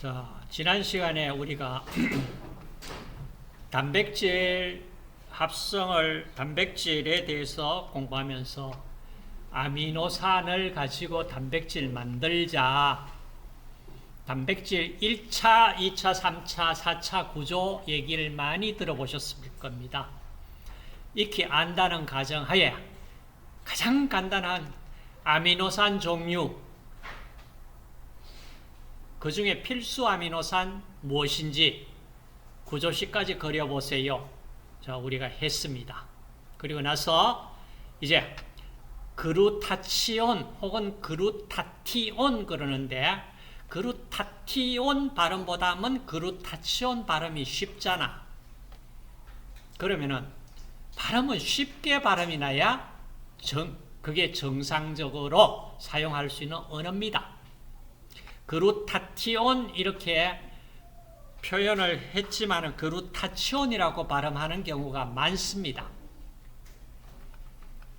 자, 지난 시간에 우리가 단백질 합성을 단백질에 대해서 공부하면서 아미노산을 가지고 단백질 만들자. 단백질 1차, 2차, 3차, 4차 구조 얘기를 많이 들어보셨을 겁니다. 익히 안다는 가정하에 가장 간단한 아미노산 종류 그 중에 필수 아미노산 무엇인지 구조식까지 그려보세요. 자, 우리가 했습니다. 그리고 나서 이제 그루타치온 혹은 그루타티온 그러는데 그루타티온 발음보다는 그루타치온 발음이 쉽잖아. 그러면은 발음은 쉽게 발음이 나야 정, 그게 정상적으로 사용할 수 있는 언어입니다. 그루타티온 이렇게 표현을 했지만 그루타치온이라고 발음하는 경우가 많습니다.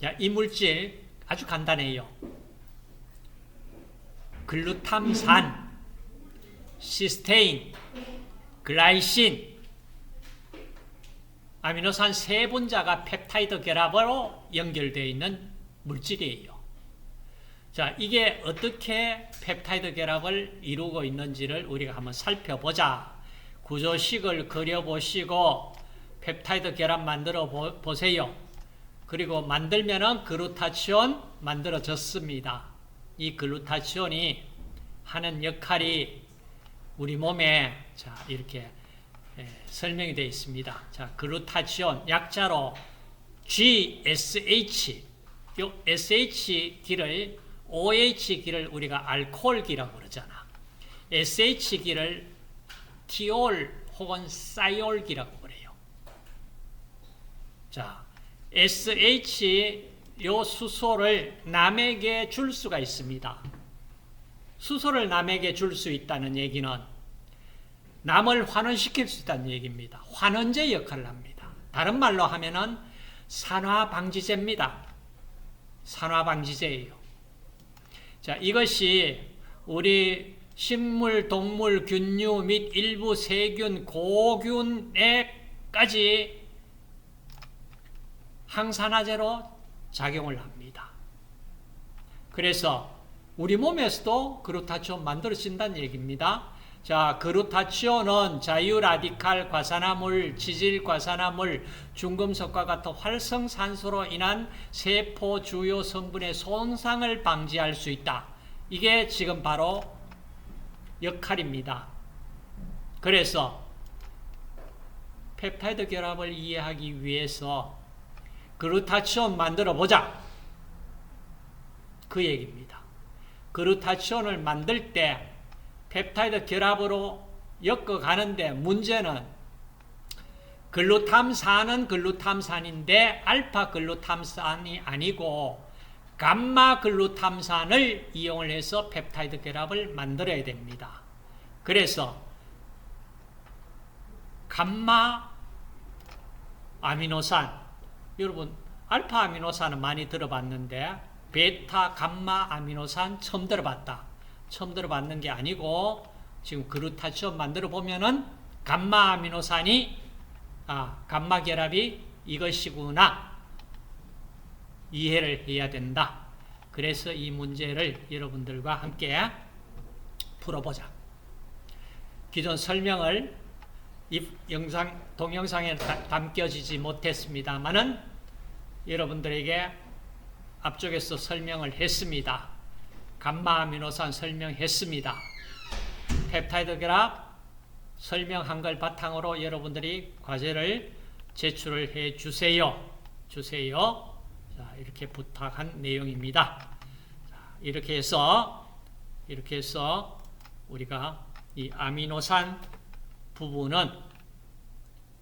자, 이 물질 아주 간단해요. 글루탐산, 시스테인, 글라이신, 아미노산 세 분자가 펩타이드 결합으로 연결되어 있는 물질이에요. 자, 이게 어떻게 펩타이드 결합을 이루고 있는지를 우리가 한번 살펴보자. 구조식을 그려보시고 펩타이드 결합 만들어 보, 세요 그리고 만들면은 글루타치온 만들어졌습니다. 이 글루타치온이 하는 역할이 우리 몸에 자, 이렇게 예, 설명이 되어 있습니다. 자, 글루타치온 약자로 GSH 요 SH기를 OH기를 우리가 알코올기라고 그러잖아. SH기를 티올 혹은 사이올기라고 그래요. 자, SH 요 수소를 남에게 줄 수가 있습니다. 수소를 남에게 줄 수 있다는 얘기는 남을 환원시킬 수 있다는 얘기입니다. 환원제 역할을 합니다. 다른 말로 하면은 산화 방지제입니다. 산화 방지제예요. 자, 이것이 우리 식물, 동물, 균류 및 일부 세균, 고균에까지 항산화제로 작용을 합니다. 그래서 우리 몸에서도 그루타치온 만들어진다는 얘기입니다. 자, 그루타치온은 자유라디칼 과산화물, 지질 과산화물, 중금속과 같은 활성산소로 인한 세포 주요 성분의 손상을 방지할 수 있다. 이게 지금 바로 역할입니다. 그래서 펩타이드 결합을 이해하기 위해서 그루타치온 만들어 보자. 그 얘기입니다. 그루타치온을 만들 때 펩타이드 결합으로 엮어가는데 문제는 글루탐산은 글루탐산인데 알파 글루탐산이 아니고 감마 글루탐산을 이용을 해서 펩타이드 결합을 만들어야 됩니다. 그래서 감마 아미노산 여러분 알파 아미노산은 많이 들어봤는데 베타 감마 아미노산 처음 들어봤다. 처음 들어봤는 게 아니고 지금 그루타치온 만들어 보면은 감마 아미노산이 아 감마 결합이 이것이구나 이해를 해야 된다. 그래서 이 문제를 여러분들과 함께 풀어보자. 기존 설명을 이 영상 동영상에 담겨지지 못했습니다만은 여러분들에게 앞쪽에서 설명을 했습니다. 감마아미노산 설명했습니다. 펩타이드 결합 설명한 걸 바탕으로 여러분들이 과제를 제출을 해 주세요. 주세요. 자, 이렇게 부탁한 내용입니다. 자, 이렇게 해서 이렇게 해서 우리가 이 아미노산 부분은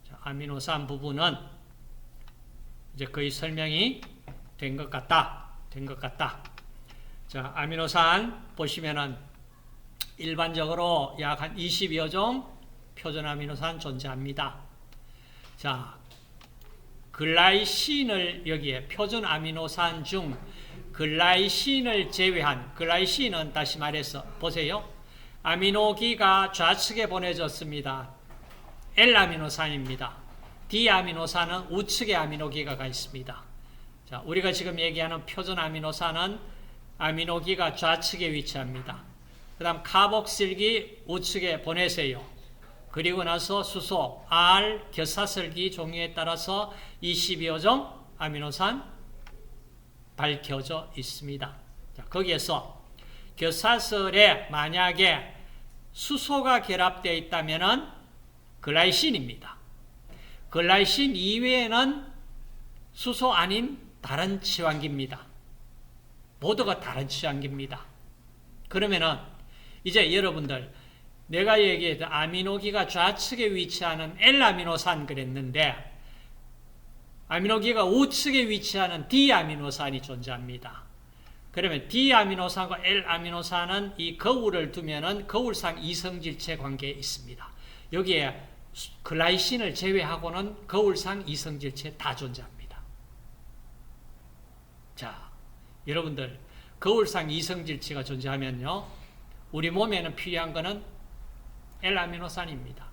자, 아미노산 부분은 이제 거의 설명이 된 것 같다. 된 것 같다. 자, 아미노산 보시면은 일반적으로 약 한 20여 종 표준 아미노산 존재합니다. 자, 글라이신을 여기에 표준 아미노산 중 글라이신을 제외한 글라이신은 다시 말해서 보세요. 아미노기가 좌측에 보내졌습니다. L아미노산입니다. D아미노산은 우측에 아미노기가 가 있습니다. 자, 우리가 지금 얘기하는 표준 아미노산은 아미노기가 좌측에 위치합니다. 그 다음 카복실기 우측에 보내세요. 그리고 나서 수소 R 겨사슬기 종류에 따라서 22호종 아미노산 밝혀져 있습니다. 자, 거기에서 겨사슬에 만약에 수소가 결합되어 있다면 글라이신입니다. 글라이신 이외에는 수소 아닌 다른 치환기입니다. 모두가 다른 치환기입니다. 그러면은 이제 여러분들 내가 얘기했던 아미노기가 좌측에 위치하는 L아미노산 그랬는데 아미노기가 우측에 위치하는 D아미노산이 존재합니다. 그러면 D아미노산과 L아미노산은 이 거울을 두면은 거울상 이성질체 관계에 있습니다. 여기에 글라이신을 제외하고는 거울상 이성질체 다 존재합니다. 자, 여러분들 거울상 이성질체가 존재하면요. 우리 몸에는 필요한 것은 L아미노산입니다.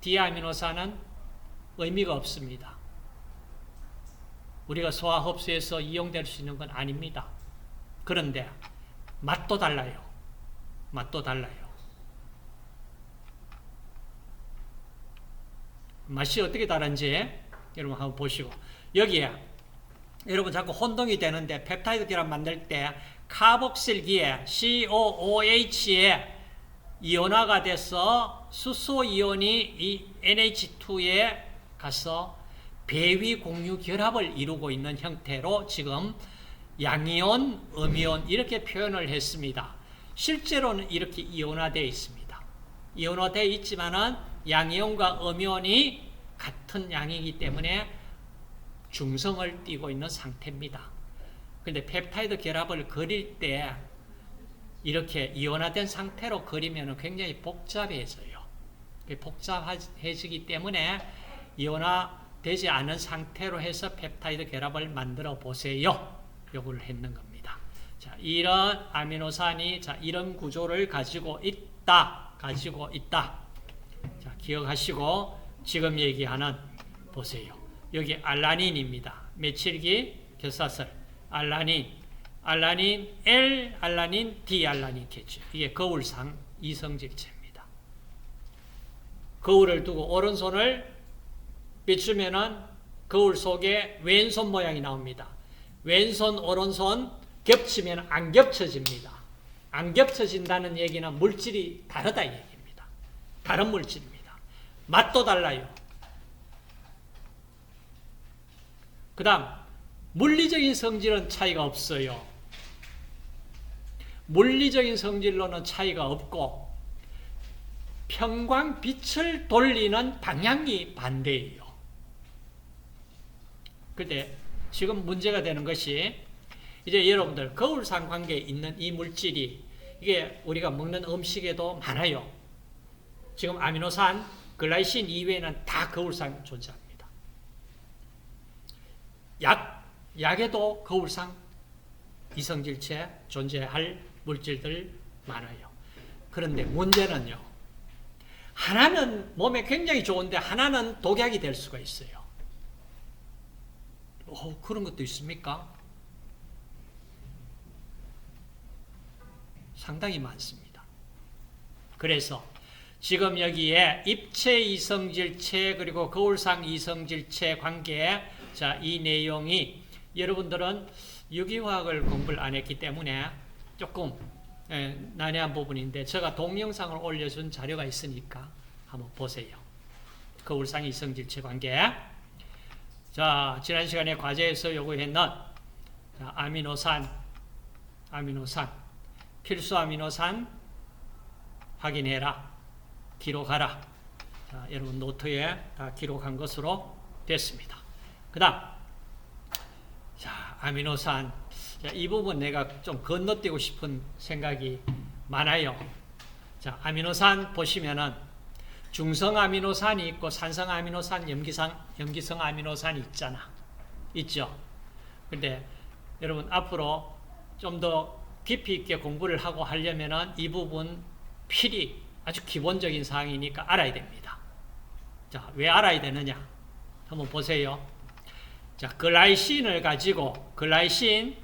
D아미노산은 의미가 없습니다. 우리가 소화 흡수해서 이용될 수 있는 건 아닙니다. 그런데 맛도 달라요. 맛도 달라요. 맛이 어떻게 다른지 여러분 한번 보시고 여기에 여러분 자꾸 혼동이 되는데 펩타이드 결합 만들 때 카복실기에 COOH에 이온화가 돼서 수소 이온이 이 NH2에 가서 배위 공유 결합을 이루고 있는 형태로 지금 양이온, 음이온 이렇게 표현을 했습니다. 실제로는 이렇게 이온화되어 있습니다. 이온화되어 있지만은 양이온과 음이온이 같은 양이기 때문에 중성을 띠고 있는 상태입니다. 근데 펩타이드 결합을 그릴 때 이렇게 이온화된 상태로 그리면 굉장히 복잡해져요. 복잡해지기 때문에 이온화되지 않은 상태로 해서 펩타이드 결합을 만들어 보세요. 요구를 했는 겁니다. 자, 이런 아미노산이 자, 이런 구조를 가지고 있다. 가지고 있다. 자, 기억하시고 지금 얘기하는 보세요. 여기 알라닌입니다. 메칠기 겨사슬 알라닌 알라닌 L 알라닌 D 알라닌 겠죠. 이게 거울상 이성질체입니다. 거울을 두고 오른손을 비추면은 거울 속에 왼손 모양이 나옵니다. 왼손 오른손 겹치면 안 겹쳐집니다. 안 겹쳐진다는 얘기는 물질이 다르다 얘기입니다. 다른 물질입니다. 맛도 달라요. 그 다음 물리적인 성질은 차이가 없어요. 물리적인 성질로는 차이가 없고 평광 빛을 돌리는 방향이 반대예요. 근데 지금 문제가 되는 것이 이제 여러분들 거울상 관계에 있는 이 물질이 이게 우리가 먹는 음식에도 많아요. 지금 아미노산, 글라이신 이외에는 다 거울상 존재합니다. 약, 약에도 거울상 이성질체 존재할 물질들 많아요. 그런데 문제는요. 하나는 몸에 굉장히 좋은데 하나는 독약이 될 수가 있어요. 어, 그런 것도 있습니까? 상당히 많습니다. 그래서 지금 여기에 입체 이성질체 그리고 거울상 이성질체 관계 자, 이 내용이 여러분들은 유기화학을 공부를 안 했기 때문에 조금 예, 난해한 부분인데 제가 동영상을 올려준 자료가 있으니까 한번 보세요. 거울상 이성질체 관계 자, 지난 시간에 과제에서 요구했는 자, 아미노산, 아미노산, 필수 아미노산 확인해라, 기록하라. 자, 여러분 노트에 다 기록한 것으로 됐습니다. 그 다음, 자, 아미노산. 자, 이 부분 내가 좀 건너뛰고 싶은 생각이 많아요. 자, 아미노산 보시면은 중성 아미노산이 있고 산성 아미노산, 염기성, 염기성 아미노산이 있잖아. 있죠. 근데 여러분 앞으로 좀 더 깊이 있게 공부를 하고 하려면은 이 부분 필히 아주 기본적인 사항이니까 알아야 됩니다. 자, 왜 알아야 되느냐? 한번 보세요. 자, 글라이신을 가지고 글라이신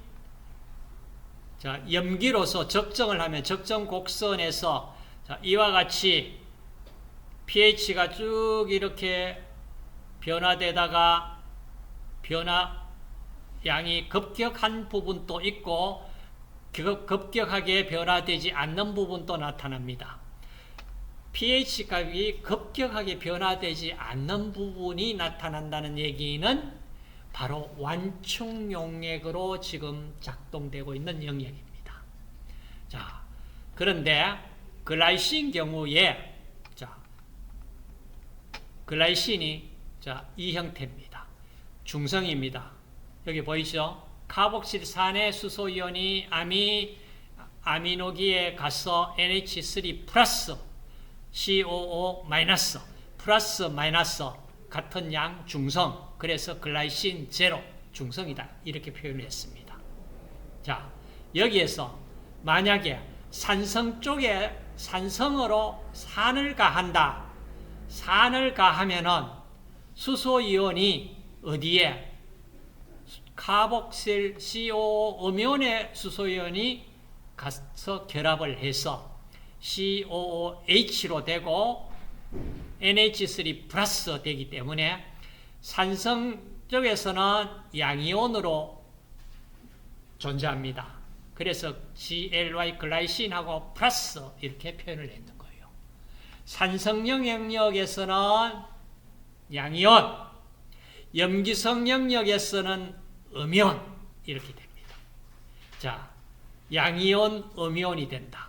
자, 염기로서 적정을 하면 적정 곡선에서 자, 이와 같이 pH가 쭉 이렇게 변화되다가 변화 양이 급격한 부분도 있고 급- 급격하게 변화되지 않는 부분도 나타납니다. pH 값이 급격하게 변화되지 않는 부분이 나타난다는 얘기는 바로 완충 용액으로 지금 작동되고 있는 영역입니다. 자, 그런데 글라이신 경우에 자, 글라이신이 자, 이 형태입니다. 중성입니다. 여기 보이죠? 카복실산의 수소이온이 아미 아미노기에 가서 NH3 플러스 COO 마이너스 플러스 마이너스 같은 양 중성 그래서 글라이신 제로 중성이다. 이렇게 표현을 했습니다. 자 여기에서 만약에 산성 쪽에 산성으로 산을 가한다. 산을 가하면은 수소이온이 어디에? 카복실 COO 음연의 수소이온이 가서 결합을 해서 COOH로 되고 NH3 플러스 되기 때문에 산성 쪽에서는 양이온으로 존재합니다. 그래서 GLY 글라이신하고 플러스 이렇게 표현을 했는 거예요. 산성령 영역에서는 양이온, 염기성 영역에서는 음이온 이렇게 됩니다. 자, 양이온, 음이온이 된다.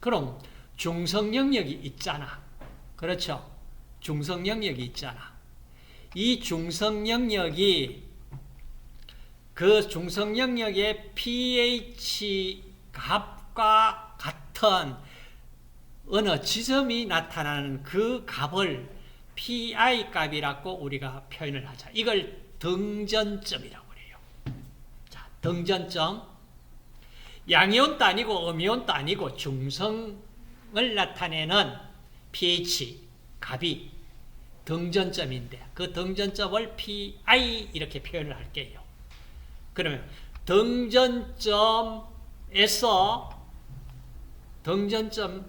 그럼 중성 영역이 있잖아. 그렇죠? 중성 영역이 있잖아. 이 중성 영역이 그 중성 영역의 pH 값과 같은 어느 지점이 나타나는 그 값을 PI 값이라고 우리가 표현을 하자. 이걸 등전점이라고 그래요. 자, 등전점. 양이온도 아니고 음이온도 아니고 중성을 나타내는 pH 값이 등전점인데 그 등전점을 PI 이렇게 표현을 할게요. 그러면 등전점에서 등전점에서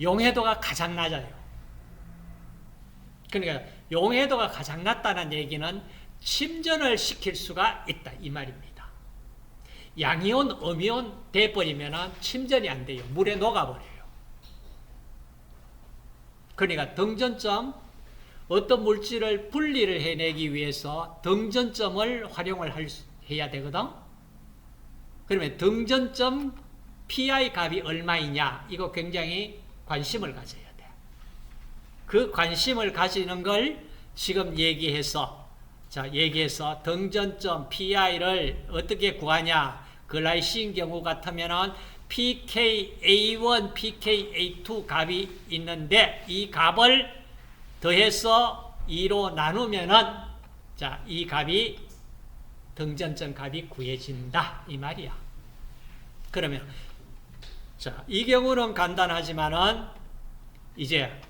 용해도가 가장 낮아요. 그러니까 용해도가 가장 낮다는 얘기는 침전을 시킬 수가 있다 이 말입니다. 양이온, 음이온 돼버리면 침전이 안 돼요. 물에 녹아버려요. 그러니까 등전점 어떤 물질을 분리를 해내기 위해서 등전점을 활용을 할 수- 해야 되거든. 그러면 등전점 PI 값이 얼마이냐 이거 굉장히 관심을 가져야 돼. 그 관심을 가지는 걸 지금 얘기해서 자 얘기해서 등전점 PI를 어떻게 구하냐 글라이신 경우 같으면은 pKa1, pKa2 값이 있는데 이 값을 더해서 2로 나누면은 자, 이 값이 등전점 값이 구해진다 이 말이야. 그러면 자, 이 경우는 간단하지만은 이제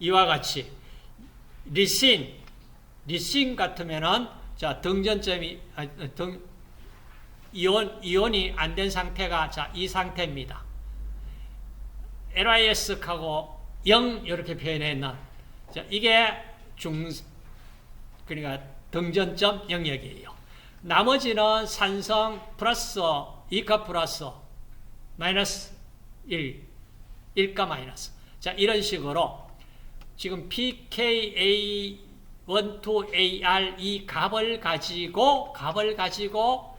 이와 같이 리신 리신 같으면은 자, 등전점이 아, 등 이온 이온이 안 된 상태가 자, 이 상태입니다. LIS하고 0 이렇게 표현했는 자, 이게 중 그러니까 등전점 영역이에요. 나머지는 산성 플러스 2가 플러스 마이너스 1 1가 마이너스 자 이런 식으로 지금 pKa 1, 2, AR 이 값을 가지고 값을 가지고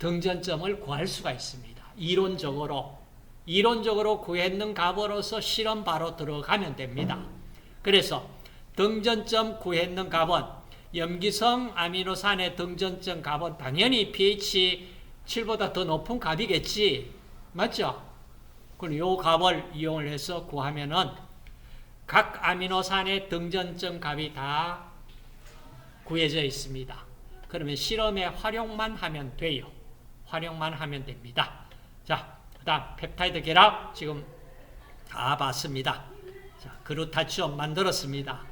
등전점을 구할 수가 있습니다. 이론적으로 이론적으로 구했는 값으로서 실험 바로 들어가면 됩니다. 그래서 등전점 구했는 값은 염기성 아미노산의 등전점 값은 당연히 pH 7보다 더 높은 값이겠지. 맞죠? 그럼 요 값을 이용을 해서 구하면은 각 아미노산의 등전점 값이 다 구해져 있습니다. 그러면 실험에 활용만 하면 돼요. 활용만 하면 됩니다. 자, 그 다음 펩타이드 결합 지금 다 봤습니다. 자, 그루타치온 만들었습니다.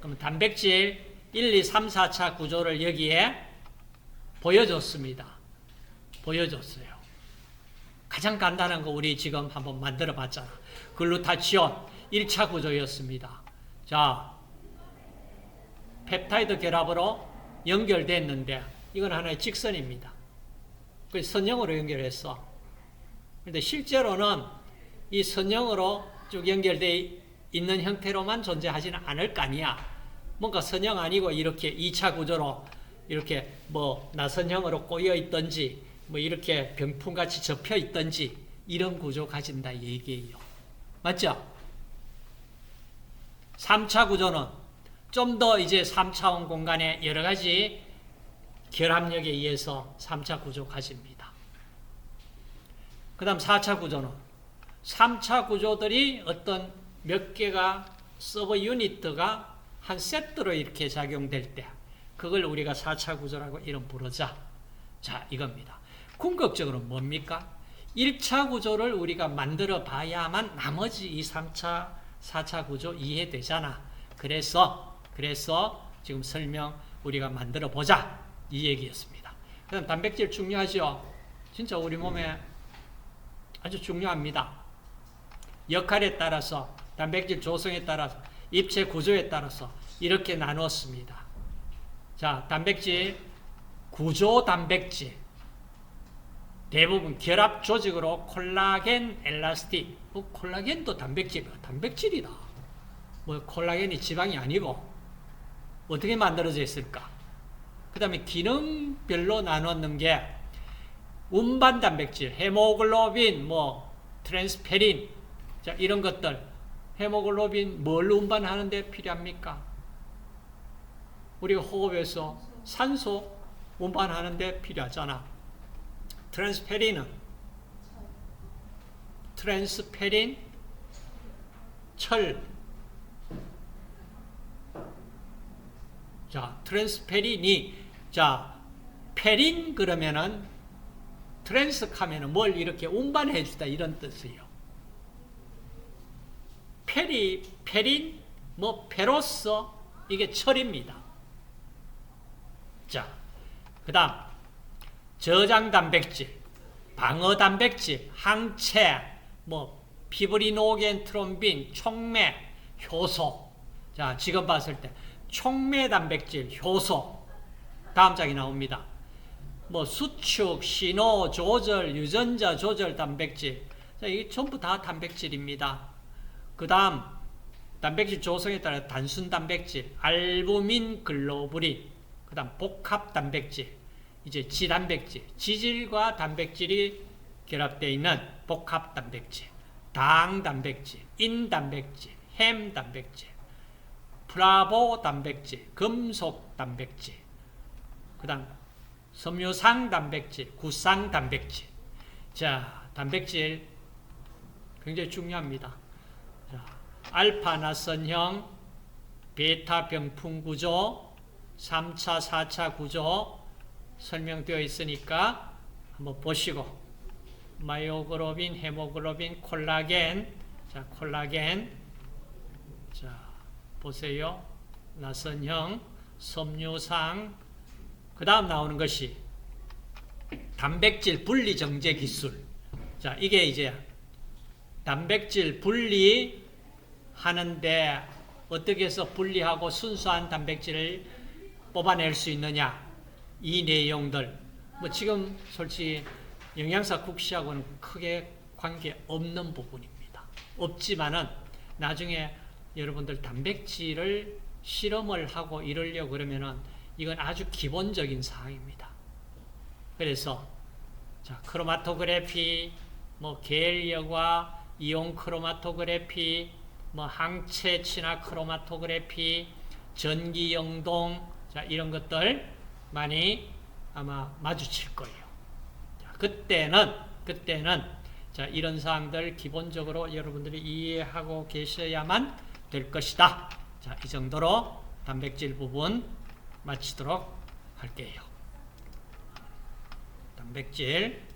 그럼 단백질 1, 2, 3, 4차 구조를 여기에 보여줬습니다. 보여줬어요. 가장 간단한 거 우리 지금 한번 만들어 봤잖아. 글루타치온 1차 구조였습니다. 자, 펩타이드 결합으로 연결됐는데 이건 하나의 직선입니다. 그 선형으로 연결했어. 근데 실제로는 이 선형으로 쭉 연결되어 있는 형태로만 존재하지는 않을 거 아니야. 뭔가 선형 아니고 이렇게 2차 구조로 이렇게 뭐 나선형으로 꼬여 있든지 뭐 이렇게 병풍같이 접혀 있든지 이런 구조 가진다 얘기예요. 맞죠? 3차 구조는 좀 더 이제 3차원 공간에 여러 가지 결합력에 의해서 3차 구조 가집니다. 그 다음 4차 구조는 3차 구조들이 어떤 몇 개가 서버 유니트가 한 세트로 이렇게 작용될 때 그걸 우리가 4차 구조라고 이름 부르자. 자, 이겁니다. 궁극적으로 뭡니까? 1차 구조를 우리가 만들어 봐야만 나머지 2, 3차, 4차 구조 이해되잖아. 그래서, 그래서 지금 설명 우리가 만들어 보자. 이 얘기였습니다. 그럼 단백질 중요하죠? 진짜 우리 몸에 아주 중요합니다. 역할에 따라서, 단백질 조성에 따라서, 입체 구조에 따라서 이렇게 나누었습니다. 자, 단백질, 구조 단백질. 대부분 결합 조직으로 콜라겐, 엘라스틱. 뭐 콜라겐도 단백질, 단백질이다. 뭐 콜라겐이 지방이 아니고 어떻게 만들어져 있을까? 그 다음에 기능별로 나눴는 게 운반 단백질, 헤모글로빈, 뭐 트랜스페린, 자 이런 것들 헤모글로빈 뭘 운반하는 데 필요합니까? 우리가 호흡에서 산소 운반하는 데 필요하잖아. 트랜스페린은 트랜스페린, 철. 자, 트랜스페린이 자, 페린 그러면은 트랜스 하면은 뭘 이렇게 운반해 주다 이런 뜻이에요. 페리, 페린, 뭐 페로스 이게 철입니다. 자, 그다음 저장 단백질, 방어 단백질, 항체, 뭐 피브리노겐, 트롬빈, 촉매, 효소. 자, 지금 봤을 때 촉매 단백질, 효소. 다음 장이 나옵니다. 뭐 수축, 신호 조절, 유전자 조절 단백질. 자, 이게 전부 다 단백질입니다. 그 다음 단백질 조성에 따라 단순 단백질, 알부민, 글로불린. 그 다음 복합 단백질. 이제 지단백질, 지질과 단백질이 결합되어 있는 복합 단백질, 당 단백질, 인 단백질, 햄 단백질, 프라보 단백질, 금속 단백질, 그 다음 섬유상 단백질, 구상 단백질. 자, 단백질 굉장히 중요합니다. 자, 알파 나선형, 베타 병풍 구조, 3차, 4차 구조, 설명되어 있으니까 한번 보시고 마이오글로빈, 헤모글로빈, 콜라겐 자 콜라겐 자 보세요. 나선형, 섬유상. 그 다음 나오는 것이 단백질 분리 정제 기술. 자 이게 이제 단백질 분리 하는데 어떻게 해서 분리하고 순수한 단백질을 뽑아낼 수 있느냐? 이 내용들. 뭐 지금 솔직히 영양사 국시하고는 크게 관계 없는 부분입니다. 없지만은 나중에 여러분들 단백질을 실험을 하고 이러려고 그러면은 이건 아주 기본적인 사항입니다. 그래서 자, 크로마토그래피, 뭐 계열여과, 이온 크로마토그래피, 뭐 항체 친화 크로마토그래피, 전기 영동, 자, 이런 것들 많이 아마 마주칠 거예요. 자, 그때는 그때는 자, 이런 사항들 기본적으로 여러분들이 이해하고 계셔야만 될 것이다. 자, 이 정도로 단백질 부분 마치도록 할게요. 단백질